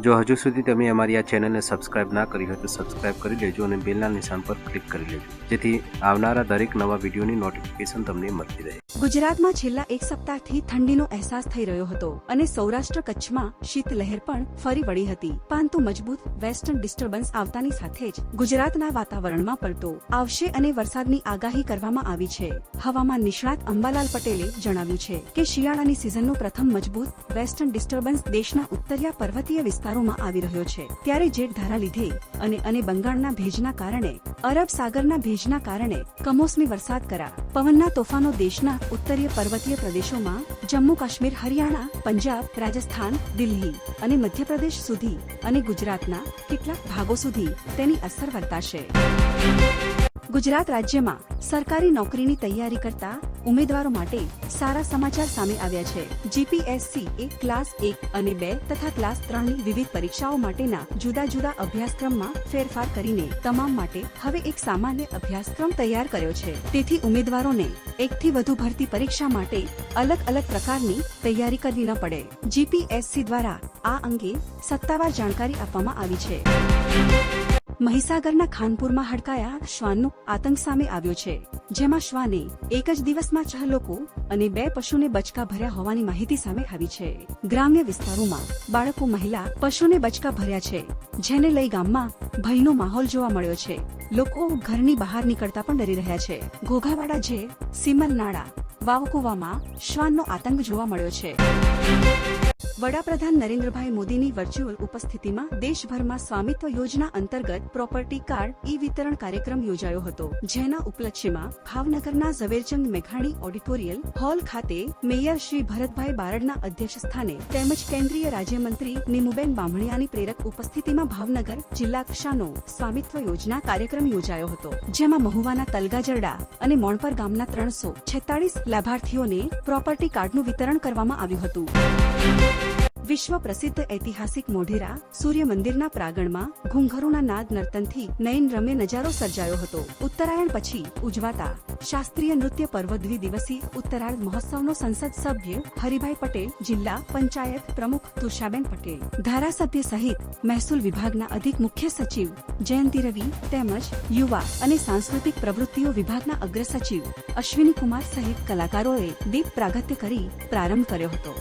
જો હજુ સુધી તમે અમારી આ ચેનલને સબસ્ક્રાઇબ ના કરી હોય તો સબસ્ક્રાઇબ કરી લેજો અને બેલના નિશાન પર ક્લિક કરી લેજો. જેથી આવનારા દરેક નવા વિડીયોની નોટિફિકેશન તમને મળતી રહે. ગુજરાતમાં છેલ્લા એક સપ્તાહથી ઠંડીનો અહેસાસ થઈ રહ્યો હતો અને સૌરાષ્ટ્ર કચ્છમાં શીતલહેર પણ ફરી વળી હતી. પરંતુ મજબૂત વેસ્ટર્ન ડિસ્ટર્બન્સ આવતાની સાથે જ ગુજરાતના વાતાવરણમાં પલટો આવશે અને વરસાદની આગાહી કરવામાં આવી છે. હવામાન નિષ્ણાત અંબાલાલ પટેલે જણાવ્યું છે કે શિયાળાની સિઝનનો પ્રથમ મજબૂત વેસ્ટર્ન ડિસ્ટર્બન્સ દેશના ઉત્તરીય પર્વતીય વિસ્તારોમાં આવી રહ્યો છે. ત્યારે જેટ ધારા લીધે અને અને બંગાળના ભેજના કારણે, અરબ સાગરના ભેજના કારણે કમોસમી વરસાદ કરા. પવનના તોફાનો દેશના ઉત્તરીય પર્વતીય પ્રદેશોમાં જમ્મુ કાશ્મીર, હરિયાણા, પંજાબ, રાજસ્થાન, દિલ્હી અને મધ્યપ્રદેશ સુધી અને ગુજરાતના કેટલાક ભાગો સુધી તેની અસર વર્તાશે. ગુજરાત રાજ્યમાં સરકારી નોકરીની તૈયારી કરતા ઉમેદવારો માટે સારા સમાચાર સામે આવ્યા છે. જીપીએસસી એ ક્લાસ એક અને બે તથા ક્લાસ ત્રણની વિવિધ પરીક્ષાઓ માટેના જુદા જુદા અભ્યાસક્રમમાં ફેરફાર કરીને તમામ માટે હવે એક સામાન્ય અભ્યાસક્રમ તૈયાર કર્યો છે. તેથી ઉમેદવારોને એકથી વધુ ભરતી પરીક્ષા માટે અલગ અલગ પ્રકારની તૈયારી કરવી ન પડે. જીપીએસસી દ્વારા આ અંગે સત્તાવાર જાણકારી આપવામાં આવી છે. મહીસાગરના ખાનપુરમાં હડકાયા શ્વાનનો આતંક સામે આવ્યો છે, જેમાં શ્વાને એક જ દિવસમાં છ લોકો અને બે પશુને બચકા ભર્યા હોવાની માહિતી સામે આવી છે. ગ્રામ્ય વિસ્તારોમાં બાળકો મહિલા પશુને બચકા ભર્યા છે, જેને લઈ ગામમાં ભયનો માહોલ જોવા મળ્યો છે. લોકો ઘરની બહાર નીકળતા પણ ડરી રહ્યા છે. ઘોઘાવાડા જે સિમરનાળા વાવકુવામાં શ્વાનનો આતંક જોવા મળ્યો છે. વડાપ્રધાન નરેન્દ્રભાઈ મોદીની વર્ચ્યુઅલ ઉપસ્થિતિમાં દેશભરમાં સ્વામિત્વ યોજના અંતર્ગત પ્રોપર્ટી કાર્ડ ઈ વિતરણ કાર્યક્રમ યોજાયો હતો, જેના ઉપલક્ષ્યમાં ભાવનગરના ઝવેરચંદ મેઘાણી ઓડિટોરિયલ હોલ ખાતે મેયર શ્રી ભરતભાઈ બારડના અધ્યક્ષસ્થાને તેમજ કેન્દ્રીય રાજ્યમંત્રી નીમુબેન બામણિયાની પ્રેરક ઉપસ્થિતિમાં ભાવનગર જિલ્લા કક્ષાનો સ્વામિત્વ યોજના કાર્યક્રમ યોજાયો હતો, જેમાં મહુવાના તલગાજરડા અને મોણપર ગામના ત્રણસો છેતાળીસ લાભાર્થીઓને પ્રોપર્ટી કાર્ડનું વિતરણ કરવામાં આવ્યું હતું. વિશ્વ પ્રસિદ્ધ ઐતિહાસિક મોઢેરા સૂર્ય મંદિરના પ્રાંગણમાં ઘુંઘરૂના નાદ નર્તનથી નયન રમે નજારો સર્જાયો હતો. ઉત્તરાયણ પછી ઉજવાતા શાસ્ત્રીય નૃત્ય પર્વ દ્વિદિવસીય ઉત્તરાયણ મહોત્સવનો સંસદ સભ્ય હરિભાઈ પટેલ, જિલ્લા પંચાયત પ્રમુખ તુષાબેન પટેલ, ધારાસભ્ય સહિત મહેસૂલ વિભાગના અધિક મુખ્ય સચિવ જયંતિ રવિ તેમજ યુવા અને સાંસ્કૃતિક પ્રવૃત્તિઓ વિભાગના અગ્ર સચિવ અશ્વિની કુમાર સહિત કલાકારોએ દીપ પ્રાગત્ય કરી પ્રારંભ કર્યો હતો.